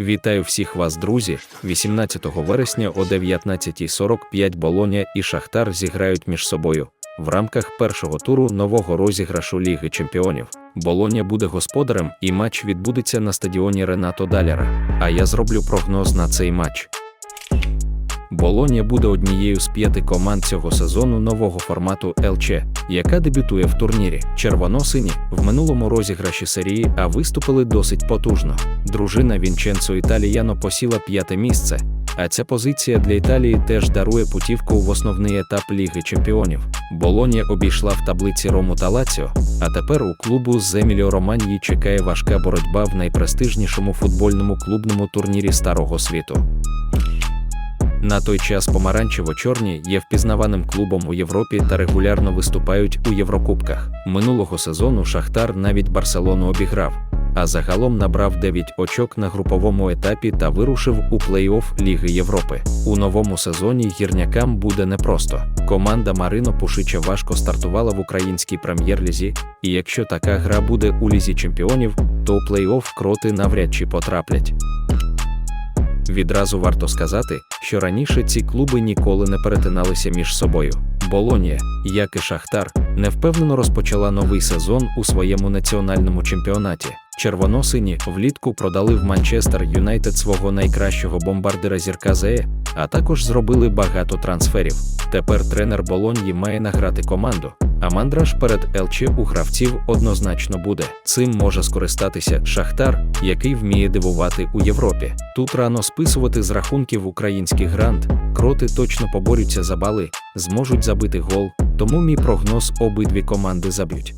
Вітаю всіх вас, друзі. 18 вересня о 19.45 Болоня і Шахтар зіграють між собою в рамках першого туру нового розіграшу Ліги Чемпіонів. Болоня буде господарем, і матч відбудеться на стадіоні Ренато Даляра. А я зроблю прогноз на цей матч. Болоня буде однією з п'яти команд цього сезону нового формату ЛЧ, яка дебютує в турнірі. Червоно-сині в минулому розіграші серії А виступили досить потужно. Дружина Вінченцо Італіяно посіла п'яте місце, а ця позиція для Італії теж дарує путівку в основний етап Ліги Чемпіонів. Болонія обійшла в таблиці Рому та Лаціо, а тепер у клубу з Еміліо Романії чекає важка боротьба в найпрестижнішому футбольному клубному турнірі Старого світу. На той час помаранчево-чорні є впізнаваним клубом у Європі та регулярно виступають у Єврокубках. Минулого сезону Шахтар навіть Барселону обіграв, а загалом набрав 9 очок на груповому етапі та вирушив у плей-офф Ліги Європи. У новому сезоні гірнякам буде непросто. Команда Марино Пушича важко стартувала в українській прем'єр-лізі, і якщо така гра буде у лізі чемпіонів, то у плей-офф кроти навряд чи потраплять. Відразу варто сказати, що раніше ці клуби ніколи не перетиналися між собою. Болонія, як і Шахтар, невпевнено розпочала новий сезон у своєму національному чемпіонаті. Червоносині влітку продали в Манчестер Юнайтед свого найкращого бомбардира зірка ЗЕ, а також зробили багато трансферів. Тепер тренер Болоньї має награти команду. А мандраж перед ЛЧ у гравців однозначно буде. Цим може скористатися Шахтар, який вміє дивувати у Європі. Тут рано списувати з рахунків український грант, кроти точно поборються за бали, зможуть забити гол, тому мій прогноз обидві команди заб'ють.